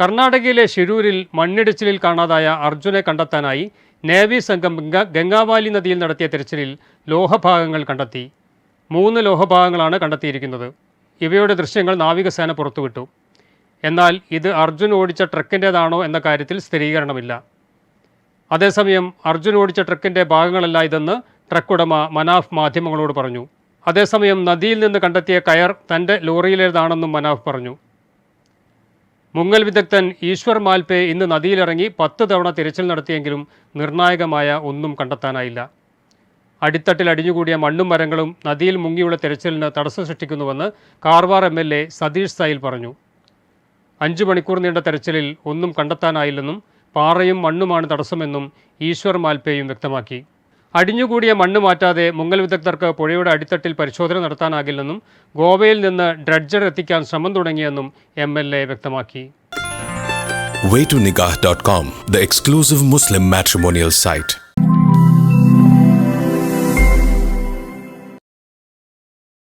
കർണാടകയിലെ ഷിരൂരിൽ മണ്ണിടിച്ചിലിൽ കാണാതായ അർജുനെ കണ്ടെത്താനായി നേവി സംഘം ഗംഗ- ഗംഗാവാലി നദിയിൽ നടത്തിയ തിരച്ചിലിൽ ലോഹഭാഗങ്ങൾ കണ്ടെത്തി. മൂന്ന് ലോഹഭാഗങ്ങളാണ് കണ്ടെത്തിയിരിക്കുന്നത്. ഇവയുടെ ദൃശ്യങ്ങൾ നാവികസേന പുറത്തുവിട്ടു. എന്നാൽ ഇത് അർജുൻ ഓടിച്ച ട്രക്കിന്റേതാണോ എന്ന കാര്യത്തിൽ സ്ഥിരീകരണമില്ല. അതേസമയം അർജുൻ ഓടിച്ച ട്രക്കിന്റെ ഭാഗങ്ങളല്ല ഇതെന്ന് ട്രക്ക് ഉടമ മനാഫ് മാധ്യമങ്ങളോട് പറഞ്ഞു. അതേസമയം നദിയിൽ നിന്ന് കണ്ടെത്തിയ കയർ തന്റെ ലോറിയിലേതാണെന്നും മനാഫ് പറഞ്ഞു. മുങ്ങൽ വിദഗ്ധൻ ഈശ്വർ മാൽപേ ഇന്ന് നദിയിലിറങ്ങി പത്ത് തവണ തിരച്ചിൽ നടത്തിയെങ്കിലും നിർണായകമായ ഒന്നും കണ്ടെത്താനായില്ല. അടിത്തട്ടിൽ അടിഞ്ഞുകൂടിയ മണ്ണും മരങ്ങളും നദിയിൽ മുങ്ങിയുള്ള തിരച്ചിലിന് തടസ്സം സൃഷ്ടിക്കുന്നുവെന്ന് Karwar M L A Satish Sail പറഞ്ഞു. അഞ്ചു മണിക്കൂർ നീണ്ട തെരച്ചിലിൽ ഒന്നും കണ്ടെത്താനായില്ലെന്നും പാറയും മണ്ണുമാണ് തടസ്സമെന്നും ഈശ്വർ മാൽപേയും വ്യക്തമാക്കി. അടിഞ്ഞുകൂടിയ മണ്ണ് മാറ്റാതെ മുങ്ങൽ വിദഗ്ധർക്ക് പുഴയുടെ അടിത്തട്ടിൽ പരിശോധന നടത്താനാകില്ലെന്നും ഗോവയിൽ നിന്ന് ഡ്രഡ്ജർ എത്തിക്കാൻ ശ്രമം തുടങ്ങിയെന്നും എം എൽ എ വ്യക്തമാക്കി waytonikah.com, the exclusive Muslim matrimonial site.